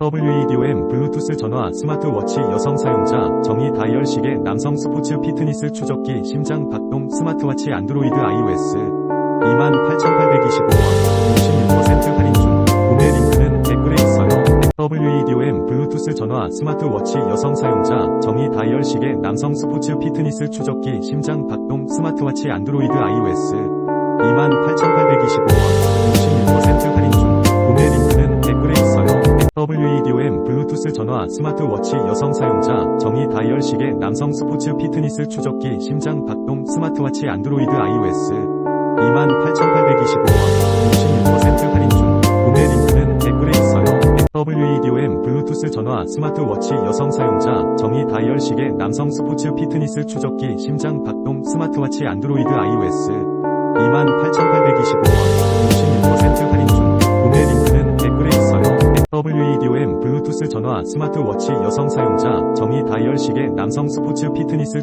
WEDOM 블루투스 전화 스마트워치 여성 사용자 정의 다이얼 시계 남성 스포츠 피트니스 추적기 심장 박동 스마트워치 안드로이드 iOS 28,825원 56% 할인 중 구매 링크는 댓글에 있어요. WEDOM 블루투스 전화 스마트워치 여성 사용자 정의 다이얼 시계 남성 스포츠 피트니스 추적기 심장 박동 스마트워치 안드로이드 iOS 2 8 WEDOM 블루투스 전화 스마트워치 여성 사용자 정의 다이얼 시계 남성 스포츠 피트니스 추적기 심장 박동 스마트워치 안드로이드 iOS 28,825원 66% 할인 중. 구매 링크는 댓글에 있어요. WEDOM 블루투스 전화 스마트워치 여성 사용자 정의 다이얼 시계 남성 스포츠 피트니스 추적기 심장 박동 스마트워치 안드로이드 iOS 28,825원 WEDOM 블루투스 전화 스마트워치 여성 사용자 정의 다이얼 시계 남성 스포츠 피트니스 추